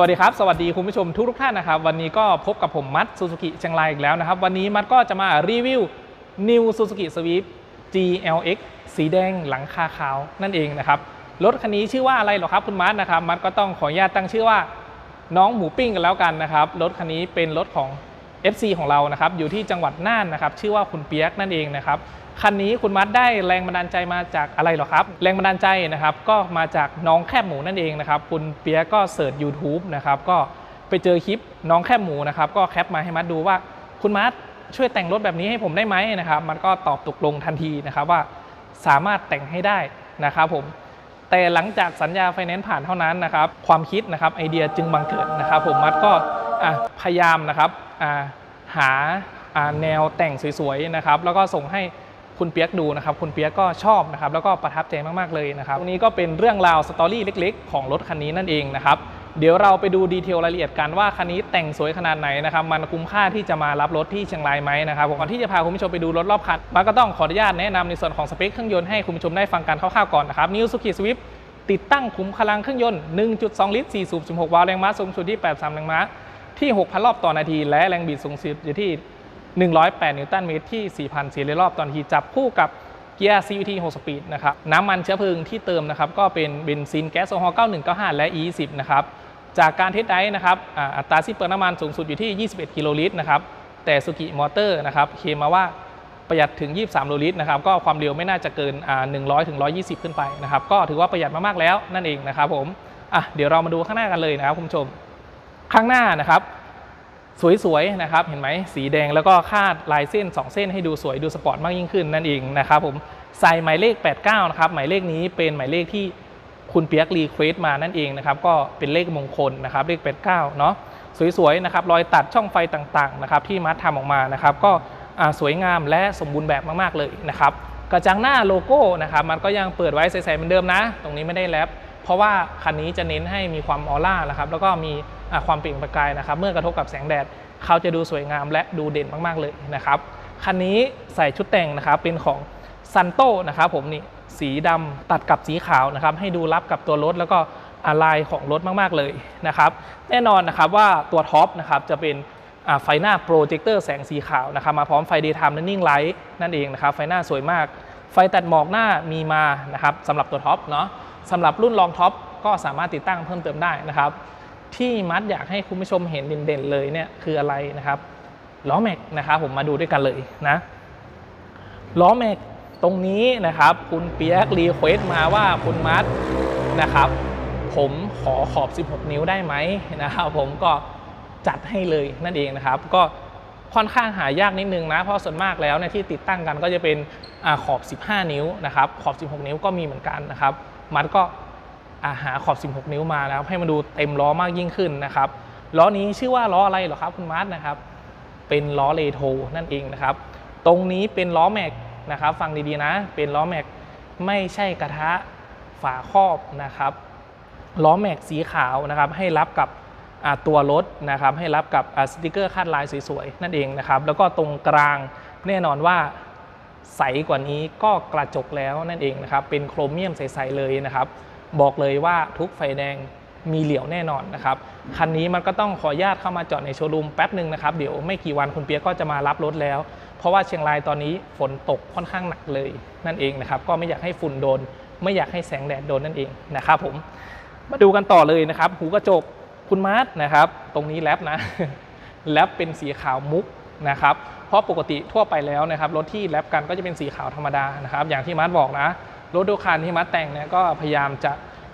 วัสดีครับ สวัสดีคุณผู้ชมทุกทุกท่านนะครับ วันนี้ก็พบกับผมมัดซูซูกิเชียงรายอีกแล้วนะครับ วันนี้มัดก็จะมารีวิว New Suzuki Swift GLX สีแดงหลังคาขาวนั่นเองนะครับ รถคันนี้ชื่อว่าอะไรหรอครับคุณมัดนะครับ มัดก็ต้องขออนุญาตตั้งชื่อว่าน้องหมูปิ้งกันแล้วกันนะครับ รถคันนี้เป็นรถของ FC ของเรานะครับอยู่ที่จังหวัดน่านนะครับชื่อว่าคุณเปียกนั่นเองนะครับคันนี้คุณมัดได้แรงบันดาลใจมาจากอะไรหรอครับ แรงบันดาลใจนะครับก็มาจากน้องแคบหมูนั่นเองนะครับคุณเปียกก็เสิร์ช YouTube นะครับก็ไปเจอคลิปน้องแคบหมูนะครับก็แคปมาให้มัดดูว่าคุณมัดช่วยแต่งรถแบบนี้ให้ผมได้ไหมนะครับ มันก็ตอบตกลงทันทีนะครับว่าสามารถแต่งให้ได้นะครับผมแต่หลังจากสัญญาไฟแนนซ์ผ่านเท่านั้นนะครับความคิดนะครับไอเดียจึงบังเกิดนะครับผมมัดก็ พยายามนะครับหาแนวแต่งสวยๆนะครับ แล้วก็ส่งให้คุณเปียกดูนะครับ คุณเปียกก็ชอบนะครับ แล้วก็ประทับใจมากๆเลยนะครับตรงนี้ก็เป็นเรื่องราวสตอรี่เล็ก ๆ ของรถคันนี้นั่นเองนะครับ เดี๋ยวเราไปดูดีเทลรายละเอียดกันว่าคันนี้แต่งสวยขนาดไหนนะครับ มันคุ้มค่าที่จะมารับรถที่เชียงรายไหมนะครับ ก่อนที่จะพาคุณผู้ชมไปดูรถรอบคันมันก็ต้องขออนุญาตแนะนำในส่วนของสเปคเครื่องยนต์ให้คุณผู้ชมได้ฟังกันคร่าวๆก่อนนะครับ New Suzuki Swift ติดตั้งขุมพลังเครื่องยนต์ 1.2 ลิตร 4 สูบ 16 วาล์ว แรงม้าสูงสุดที่ 83 แรงม้า ที่ 6,000 รอบต่อนาที และแรงบิดสูงสุดอยู่ที่ 108 นิวตันเมตรที่ 4,400 รอบต่อนาที จับคู่กับเกียร์ CVT 6 สปีดนะครับ น้ำมันเชื้อเพลิงที่เติมนะครับ ก็เป็นเบนซินแก๊สโซฮอล์9195 และ E10 นะครับ จากการเทสไดนะครับอ,อัตราสิ้นเปลืองน้ำมันสูงสุดอยู่ที่ 21 กิโลลิตรนะครับ แต่สุกิมอเตอร์นะครับเคมาว่าประหยัดถึง 23โลลิตรนะครับ ก็ความเร็วไม่น่าจะเกิน 100 ถึง 120 ขึ้นไปนะครับ ก็ถือว่าประหยัดมากๆแล้วนั่นเองนะครับผม อะ เดี๋ยวเรามาดูข้างหน้ากันเลยนะครับคุณผู้ชม ข้างหน้านะครับ สวยๆนะครับ เห็นไหมสีแดงแล้วก็คาดลายเส้น 2 เส้นให้ดูสวยดูสปอร์ตมากยิ่งขึ้นนั่นเองนะครับผมใส่หมายเลข 89 นะครับ หมายเลขนี้เป็นหมายเลขที่คุณเปียกรีเควสมานั่นเองนะครับ ก็เป็นเลขมงคลนะครับ เลข 89 เนาะสวยๆนะครับรอยตัดช่องไฟต่างๆนะครับที่มัดทำออกมานะครับ ก็สวยงามและสมบูรณ์แบบมากๆเลยนะครับกระจังหน้าโลโก้นะครับ มันก็ยังเปิดไว้ใสๆเหมือนเดิมนะ ตรงนี้ไม่ได้แรปเพราะว่าคันนี้จะเน้นให้มีความออร่านะครับ แล้วก็มี ความเปล่งประกายนะครับ เมื่อกระทบกับแสงแดดเขาจะดูสวยงามและดูเด่นมากๆเลยนะครับคันนี้ใส่ชุดแต่งนะครับเป็นของซันโตนะครับผมนี่สีดำตัดกับสีขาวนะครับ ให้ดูรับกับตัวรถแล้วก็อะลายของรถมากๆเลยนะครับ แน่นอนนะครับว่าตัวท็อปนะครับจะเป็นไฟหน้าโปรเจคเตอร์แสงสีขาวนะครับ มาพร้อมไฟ daytime running light นั่นเองนะครับ ไฟหน้าสวยมาก ไฟตัดหมอกหน้ามีมานะครับสำหรับตัวท็อปเนาะสำหรับรุ่นรองท็อปก็สามารถติดตั้งเพิ่มเติมได้นะครับ ที่มัดอยากให้คุณผู้ชมเห็นเด่นๆเลยเนี่ยคืออะไรนะครับล้อแม็กนะครับผมมาดูด้วยกันเลยนะล้อแม็กตรงนี้นะครับ คุณเปียกรีเควสมาว่าคุณมัดนะครับ ผมขอขอบ 16 นิ้วได้ไหมนะครับ ผมก็จัดให้เลยนั่นเองนะครับ ก็ค่อนข้างหายากนิดนึงนะ เพราะส่วนมากแล้วเนี่ยที่ติดตั้งกันก็จะเป็นอขอบ 15 นิ้วนะครับ ขอบ 16 นิ้วก็มีเหมือนกันนะครับ มัดก็ หาขอบ 16 นิ้วมานะครับให้มันดูเต็มล้อมากยิ่งขึ้นนะครับล้อนี้ชื่อว่าล้ออะไรเหรอครับคุณมาร์ทนะครับ เป็นล้อเลโทนั่นเองนะครับ ตรงนี้เป็นล้อแม็กนะครับ ฟังดีๆนะ เป็นล้อแม็กไม่ใช่กระทะฝาครอบนะครับล้อแม็กสีขาวนะครับ ให้รับกับตัวรถนะครับ ให้รับกับสติกเกอร์คาดลายสวยๆนั่นเองนะครับ แล้วก็ตรงกลางแน่นอนว่าใสกว่านี้ก็กระจกแล้วนั่นเองนะครับ เป็นโครเมียมใสๆเลยนะครับ บอกเลยว่าทุกไฟแดงมีเหลียวแน่นอนนะครับ คันนี้มันก็ต้องขออนุญาตเข้ามาจอดในโชว์รูมแป๊บหนึ่งนะครับ เดี๋ยวไม่กี่วันคุณเปียกก็จะมารับรถแล้ว เพราะว่าเชียงรายตอนนี้ฝนตกค่อนข้างหนักเลยนั่นเองนะครับ ก็ไม่อยากให้ฝุ่นโดน ไม่อยากให้แสงแดดโดนนั่นเองนะครับผม มาดูกันต่อเลยนะครับ หูกระจกคุณมาร์ทนะครับ ตรงนี้แรปนะแรปเป็นสีขาวมุกนะครับ เพราะปกติทั่วไปแล้วนะครับ รถที่แรปกันก็จะเป็นสีขาวธรรมดานะครับ อย่างที่มาร์ทบอกนะ รถทุกคันที่มาร์ทแต่งเนี่ยก็พยายามจะ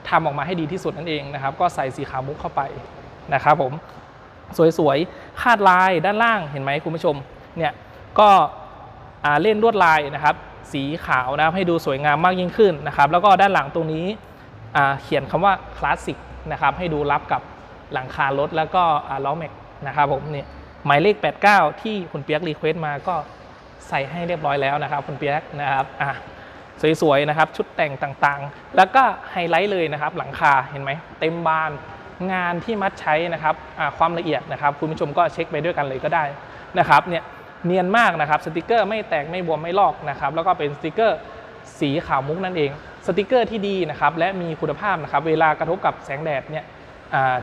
ทำออกมาให้ดีที่สุดนั่นเองนะครับ ก็ใส่สีขาวมุกเข้าไปนะครับผมสวยๆ คาดลายด้านล่างเห็นไหมคุณผู้ชมเนี่ยก็เล่นลวดลายนะครับ สีขาวนะครับให้ดูสวยงามมากยิ่งขึ้นนะครับ แล้วก็ด้านหลังตรงนี้เขียนคำว่าคลาสสิกนะครับให้ดูรับกับหลังคารถแล้วก็ล้อแม็กนะครับผมเนี่ยหมายเลข 89 ที่คุณเปียกรีเควสต์มาก็ใส่ให้เรียบร้อยแล้วนะครับ คุณเปียกนะครับอะ สวยๆนะครับชุดแต่งต่างๆ แล้วก็ไฮไลท์เลยนะครับหลังคาเห็นไหมเต็มบานงานที่มัดใช้นะครับความละเอียดนะครับ คุณผู้ชมก็เช็คไปด้วยกันเลยก็ได้นะครับเนี่ยเนียนมากนะครับสติกเกอร์ไม่แตกไม่บวมไม่ลอกนะครับแล้วก็เป็นสติกเกอร์สีขาวมุกนั่นเอง สติกเกอร์ที่ดีนะครับและมีคุณภาพนะครับเวลากระทบกับแสงแดดเนี่ย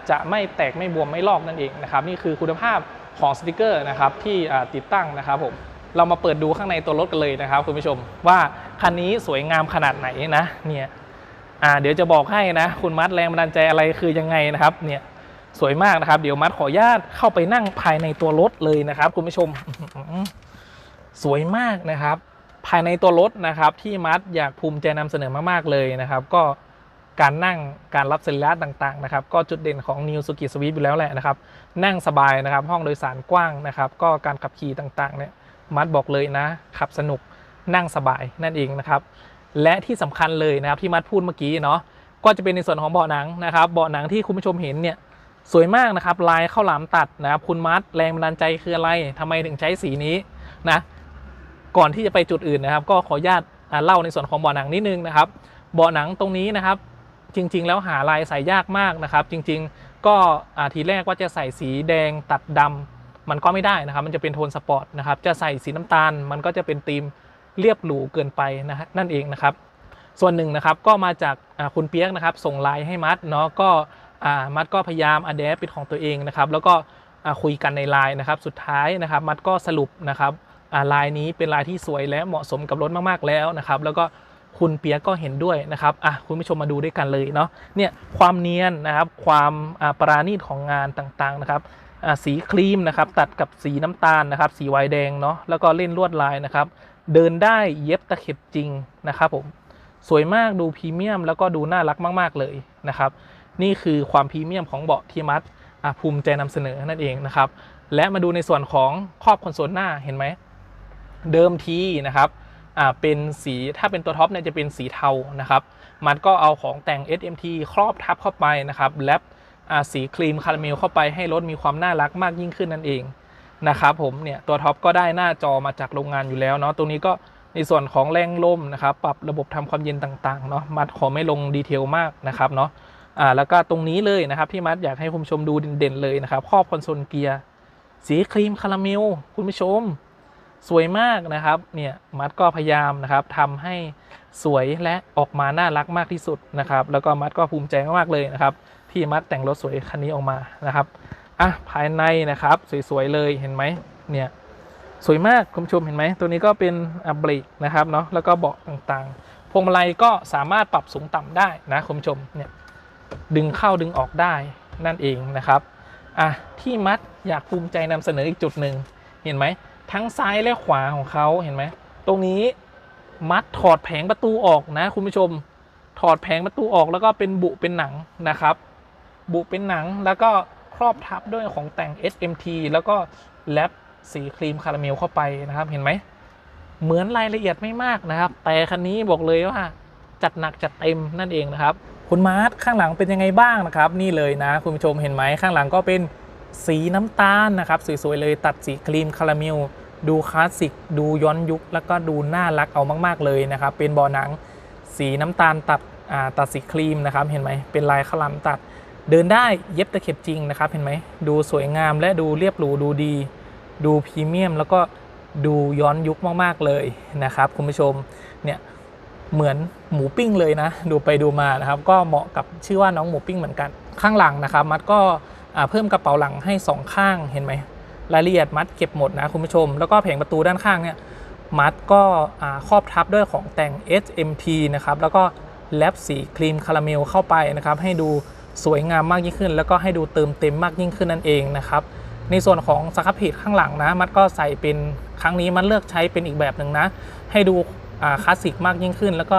จะไม่แตกไม่บวมไม่ลอกนั่นเองนะครับนี่คือคุณภาพของสติกเกอร์นะครับที่ติดตั้งนะครับผม เรามาเปิดดูข้างในตัวรถกันเลยนะครับคุณผู้ชม ว่าคันนี้สวยงามขนาดไหนนะเนี่ยอ่าเดี๋ยวจะบอกให้นะ คุณมัดแรงบันดาลใจอะไรคือยังไงนะครับเนี่ยสวยมากนะครับ เดี๋ยวมัดขออนุญาตเข้าไปนั่งภายในตัวรถเลยนะครับ คุณผู้ชม สวยมากนะครับ ภายในตัวรถนะครับ ที่มัดอยากภูมิใจนำเสนอมากๆเลยนะครับ ก็การนั่งการรับสรีระต่างๆนะครับ ก็จุดเด่นของ New Suzuki Swift อยู่แล้วแหละนะครับ นั่งสบายนะครับ ห้องโดยสารกว้างนะครับ ก็การขับขี่ต่างๆเนี่ย มัดบอกเลยนะ ขับสนุกนั่งสบายนั่นเองนะครับ และที่สำคัญเลยนะครับที่มัดพูดเมื่อกี้เนาะก็จะเป็นในส่วนของเบาะหนังนะครับเบาะหนังที่คุณผู้ชมเห็นเนี่ยสวยมากนะครับ ลายข้าวหลามตัดนะครับคุณมัดแรงบันดาลใจคืออะไรทำไมถึงใช้สีนี้นะก่อนที่จะไปจุดอื่นนะครับ ก็ขออนุญาตเล่าในส่วนของเบาะหนังนิดนึงนะครับเบาะหนังตรงนี้นะครับ จริง ๆ แล้วหาลายใส่ยากมากนะครับ จริง ๆ ก็ทีแรกว่าจะใส่สีแดงตัดดำ มันก็ไม่ได้นะครับ มันจะเป็นโทนสปอร์ตนะครับ จะใส่สีน้ำตาล มันก็จะเป็นธีมเรียบหรูเกินไปนะฮะนั่นเองนะครับ ส่วนหนึ่งนะครับก็มาจากคุณเปียกนะครับ ส่งไลน์ให้มัดเนาะก็มัดก็พยายามอัดแอปเป็นของตัวเองนะครับ แล้วก็คุยกันในไลน์นะครับ สุดท้ายนะครับ มัดก็สรุปนะครับลายนี้เป็นลายที่สวยและเหมาะสมกับรถมากๆแล้วนะครับ แล้วก็คุณเปียกก็เห็นด้วยนะครับอะคุณผู้ชมมาดูด้วยกันเลยเนาะเนี่ยความเนียนนะครับ ความปราณีตของงานต่างๆนะครับ สีครีมนะครับตัดกับสีน้ำตาลนะครับ สีไวน์แดงเนาะแล้วก็เล่นลวดลายนะครับ เดินได้เย็บตะเข็บจริงนะครับผมสวยมากดูพรีเมียม แล้วก็ดูน่ารักมาก ๆ เลยนะครับ นี่คือความพรีเมียมของเบาะที่มัดอะภูมิใจนำเสนอนั่นเองนะครับ และมาดูในส่วนของครอบคอนโซลหน้าเห็นไหม เดิมทีนะครับอ่าเป็นสีถ้าเป็นตัวท็อปเนี่ยจะเป็นสีเทานะครับ มันก็เอาของแต่ง SMT ครอบทับเข้าไปนะครับ แลปอ่า สีครีมคาราเมลเข้าไปให้รถมีความน่ารักมากยิ่งขึ้นนั่นเองนะครับผมเนี่ยตัวท็อปก็ได้หน้าจอมาจากโรงงานอยู่แล้วเนาะตรงนี้ก็ในส่วนของแรงลมนะครับปรับระบบทำความเย็นต่างๆเนาะมัดขอไม่ลงดีเทลมากนะครับเนาะอ่าแล้วก็ตรงนี้เลยนะครับที่มัดอยากให้คุณผู้ชมดูเด่นๆเลยนะครับครอบคอนโซลเกียร์สีครีมคาราเมลคุณผู้ชม สวยมากนะครับเนี่ยมัดก็พยายามนะครับทำให้สวยและออกมาน่ารักมากที่สุดนะครับ แล้วก็มัดก็ภูมิใจมากๆเลยนะครับ ที่มัดแต่งรถสวยคันนี้ออกมานะครับอะภายในนะครับสวยๆเลยเห็นไหมเนี่ยสวยมากคุณผู้ชมเห็นไหมตัวนี้ก็เป็นอับรกนะครับเนาะแล้วก็เบาะต่างๆพวงมาลัยก็สามารถปรับสูงต่ำได้นะคุณผู้ชมเนี่ยดึงเข้าดึงออกได้นั่นเองนะครับอะที่มัดอยากภูมิใจนำเสนออีกจุดหนึ่งเห็นไหมทั้งซ้ายและขวาของเขาเห็นไหมตรงนี้มัดถอดแผงประตูออกนะคุณผู้ชม ถอดแผงประตูออกแล้วก็เป็นบุเป็นหนังนะครับ บุเป็นหนัง แล้วก็ครอบทับด้วยของแต่ง SMT แล้วก็แลปสีครีมคาราเมลเข้าไปนะครับ เห็นไหม เหมือนรายละเอียดไม่มากนะครับ แต่คันนี้บอกเลยว่าจัดหนักจัดเต็มนั่นเองนะครับ คุณมาร์ทข้างหลังเป็นยังไงบ้างนะครับ นี่เลยนะ คุณผู้ชมเห็นไหมข้างหลังก็เป็นสีน้ำตาลนะครับสวยๆเลยตัดสีครีมคาราเมลดูคลาสสิกดูย้อนยุค แล้วก็ดูน่ารักเอามาก ๆเลยนะครับ เป็นบอหนัง สีน้ำตาลตัดตัดสีครีมนะครับ เห็นไหมเป็นลายขลำตัด เดินได้เย็บตะเข็บจริงนะครับเห็นไหมดูสวยงามและดูเรียบหรูดูดี ดูพรีเมียม แล้วก็ดูย้อนยุคมาก ๆ เลยนะครับคุณผู้ชมเนี่ยเหมือนหมูปิ้งเลยนะ ดูไปดูมานะครับ ก็เหมาะกับชื่อว่าน้องหมูปิ้งเหมือนกัน ข้างหลังนะครับ มัดก็เพิ่มกระเป๋าหลังให้สองข้างเห็นไหมรายละเอียดมัดเก็บหมดนะคุณผู้ชม แล้วก็แผงประตูด้านข้างเนี่ยมัดก็ครอบทับด้วยของแต่ง SMT นะครับแล้วก็แลปสีครีมคาราเมลเข้าไปนะครับให้ดู สวยงามมากยิ่งขึ้น แล้วก็ให้ดูเติมเต็มมากยิ่งขึ้นนั่นเองนะครับในส่วนของสครับเพจข้างหลังนะ มัดก็ใส่เป็นครั้งนี้มันเลือกใช้เป็นอีกแบบหนึ่งนะ ให้ดูคลาสสิกมากยิ่งขึ้น แล้วก็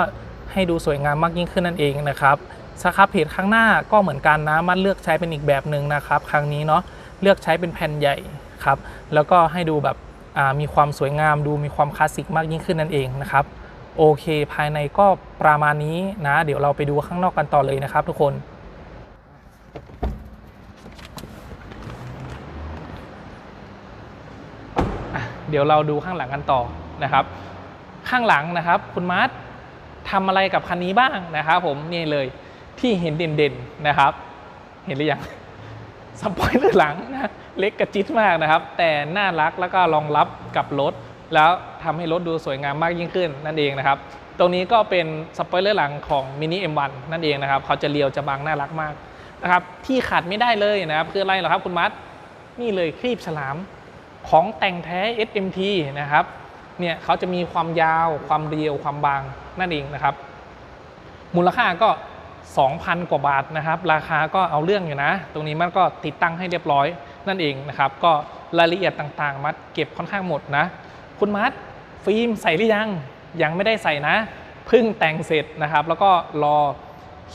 ให้ดูสวยงามมากยิ่งขึ้นนั่นเองนะครับสครับเพจข้างหน้าก็เหมือนกันนะ มัดเลือกใช้เป็นอีกแบบหนึ่งนะครับ ครั้งนี้เนาะเลือกใช้เป็นแผ่นใหญ่ครับ แล้วก็ให้ดูแบบมีความสวยงามดูมีความคลาสสิกมากยิ่งขึ้นนั่นเองนะครับโอเค ภายในก็ประมาณนี้นะ เดี๋ยวเราไปดูข้างนอกกันต่อเลยนะครับทุกคน เดี๋ยวเราดูข้างหลังกันต่อนะครับ ข้างหลังนะครับ คุณมาร์ททำอะไรกับคันนี้บ้างนะครับ ผมนี่เลยที่เห็นเด่นๆนะครับ เห็นหรือยังสปอยเลอร์หลังนะเล็กกระจิตมากนะครับ แต่น่ารักแล้วก็รองรับกับรถ แล้วทำให้รถดูสวยงามมากยิ่งขึ้นนั่นเองนะครับ ตรงนี้ก็เป็นสปอยเลอร์หลังของ Mini M1 นั่นเองนะครับเขาจะเรียวจะบางน่ารักมากนะครับที่ขาดไม่ได้เลยนะครับ คืออะไรเหรอครับคุณมัดนี่เลยครีบฉลาม ของแต่งแท้ SMT นะครับเนี่ยเขาจะมีความยาวความเรียวความบางนั่นเองนะครับ มูลค่าก็ 2,000 กว่าบาทนะครับ ราคาก็เอาเรื่องอยู่นะ ตรงนี้มันก็ติดตั้งให้เรียบร้อยนั่นเองนะครับ ก็รายละเอียดต่างๆ มัดเก็บค่อนข้างหมดนะ คุณมัดฟิล์มใส่หรือยัง ยังไม่ได้ใส่นะ เพิ่งแต่งเสร็จนะครับ แล้วก็รอ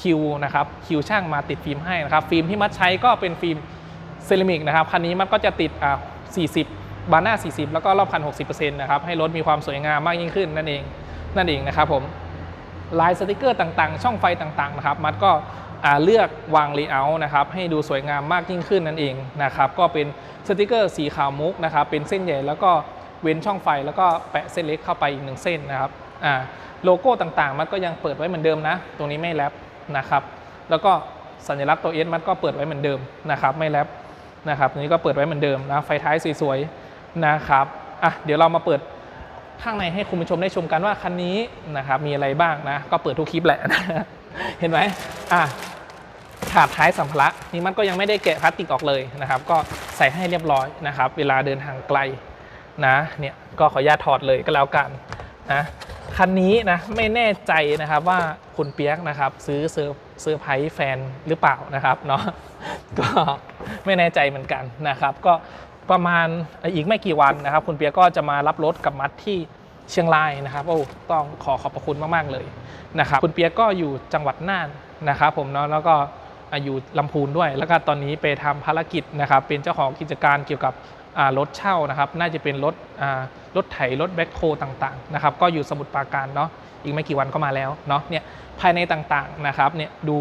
คิวนะครับ คิวช่างมาติดฟิล์มให้นะครับ ฟิล์มที่มัดใช้ก็เป็นฟิล์มเซรามิกนะครับ คันนี้มันก็จะติดอ่า 40 บานหน้า 40 แล้วก็รอบคัน 60%นะครับ ให้รถมีความสวยงามมากยิ่งขึ้นนั่นเอง นั่นเองนะครับผม ลายสติกเกอร์ต่างๆ ช่องไฟต่างๆ นะครับ มัดก็เลือกวางเลเยอร์นะครับ ให้ดูสวยงามมากยิ่งขึ้นนั่นเองนะครับ ก็เป็นสติกเกอร์สีขาวมุกนะครับ เป็นเส้นใหญ่แล้วก็เว้นช่องไฟแล้วก็แปะเส้นเล็กเข้าไปอีกหนึ่งเส้นนะครับโลโก้ต่างๆ มันก็ยังเปิดไว้เหมือนเดิมนะ ตรงนี้ไม่แรปนะครับ แล้วก็สัญลักษณ์ตัว S มันก็เปิดไว้เหมือนเดิมนะครับ ไม่แรป นะครับนี้ก็เปิดไว้เหมือนเดิมนะไฟท้ายสวยๆนะครับอะเดี๋ยวเรามาเปิดข้างในให้คุณผู้ชมได้ชมกันว่าคันนี้นะครับมีอะไรบ้างนะก็เปิดทุกคลิปแหละ เห็นไหมอะถาดท้ายสัมภาระนี่มันก็ยังไม่ได้แกะพลาสติกออกเลยนะครับ ก็ใส่ให้เรียบร้อยนะครับ เวลาเดินทางไกลนะเนี่ยก็ขออนุญาตถอดเลยก็แล้วกันนะคันนี้นะไม่แน่ใจนะครับว่าคุณเปียกนะครับ ซื้อเซอร์ เซอร์ไพรส์แฟนหรือเปล่านะครับเนาะก็ไม่แน่ใจเหมือนกันนะครับ ก็ประมาณอีกไม่กี่วันนะครับ คุณเปียก็จะมารับรถกับมัดที่เชียงรายนะครับโอ้ต้องขอขอบพระคุณมากๆเลยนะครับ คุณเปียก็อยู่จังหวัดน่านนะครับ ผมเนาะแล้วก็อยู่ลำพูนด้วย แล้วก็ตอนนี้ไปทำภารกิจนะครับ เป็นเจ้าของกิจการเกี่ยวกับ รถเช่านะครับ น่าจะเป็นรถรถไถรถแบ็คโฮต่างๆนะครับ ก็อยู่สมุทรปราการเนาะอีกไม่กี่วันก็มาแล้วเนาะเนี่ยภายในต่างๆนะครับเนี่ยดู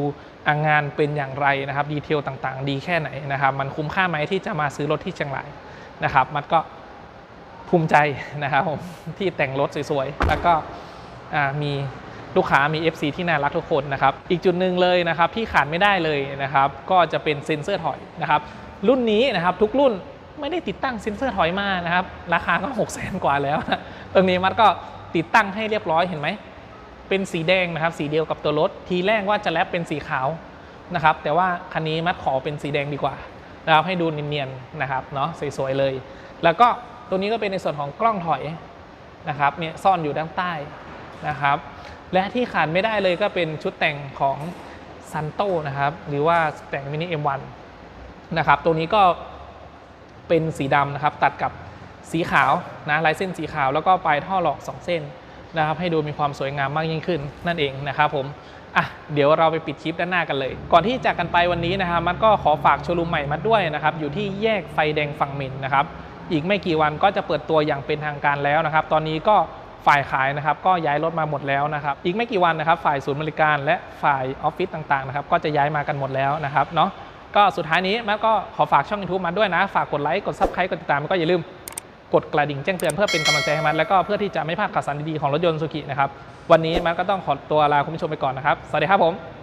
งานเป็นอย่างไรนะครับดีเทลต่างๆ ดีแค่ไหนนะครับ มันคุ้มค่าไหมที่จะมาซื้อรถที่เชียงรายนะครับ มันก็ภูมิใจนะครับผมที่แต่งรถสวยๆ แล้วก็มีลูกค้ามี FC ที่น่ารักทุกคนนะครับ อีกจุดหนึ่งเลยนะครับที่ขาดไม่ได้เลยนะครับ ก็จะเป็นเซ็นเซอร์ถอยนะครับ รุ่นนี้นะครับทุกรุ่น ไม่ได้ติดตั้งเซ็นเซอร์ถอยมานะครับ ราคาก็6 0 0 0 0 0กว่าแล้วนะตรงนี้มันก็ติดตั้งให้เรียบร้อยเห็นไหม เป็นสีแดงนะครับ สีเดียวกับตัวรถ ทีแรกว่าจะแลปเป็นสีขาวนะครับ แต่ว่าคันนี้มัดขอเป็นสีแดงดีกว่านะครับให้ดูเนียนๆนะครับเนาะสวยๆเลย แล้วก็ตัวนี้ก็เป็นในส่วนของกล้องถอยนะครับเนี่ยซ่อนอยู่ด้านใต้นะครับ และที่ขาดไม่ได้เลยก็เป็นชุดแต่งของซันโตนะครับ หรือว่าแต่งมินิ M1 นะครับ ตัวนี้ก็ เป็นสีดำนะครับ ตัดกับสีขาวนะลายเส้นสีขาวแล้วก็ปลายท่อหลอก 2 เส้นนะครับ ให้ดูมีความสวยงามมากยิ่งขึ้นนั่นเองนะครับผมอะเดี๋ยวเราไปปิดคลิปด้านหน้ากันเลย ก่อนที่จากกันไปวันนี้นะครับมันก็ขอฝากโชว์รูมใหม่มาด้วยนะครับ อยู่ที่แยกไฟแดงฝั่งมินนะครับ อีกไม่กี่วันก็จะเปิดตัวอย่างเป็นทางการแล้วนะครับ ตอนนี้ก็ฝ่ายขายนะครับก็ย้ายรถมาหมดแล้วนะครับ อีกไม่กี่วันนะครับ ฝ่ายศูนย์บริการและฝ่ายออฟฟิศต่างๆนะครับ ก็จะย้ายมากันหมดแล้วนะครับเนาะ ก็สุดท้ายนี้มันก็ขอฝากช่อง YouTube มาด้วยนะ ฝากกดไลค์ กดซับสไครต์กดติดตามแล้วก็อย่าลืมกดกระดิ่งแจ้งเตือนเพื่อเป็นกำลังใจให้มันแล้วก็เพื่อที่จะไม่พลาดข่าวสารดีๆของรถยนต์สุกินะครับ วันนี้มันก็ต้องขอตัวลาคุณผู้ชมไปก่อนนะครับ สวัสดีครับผม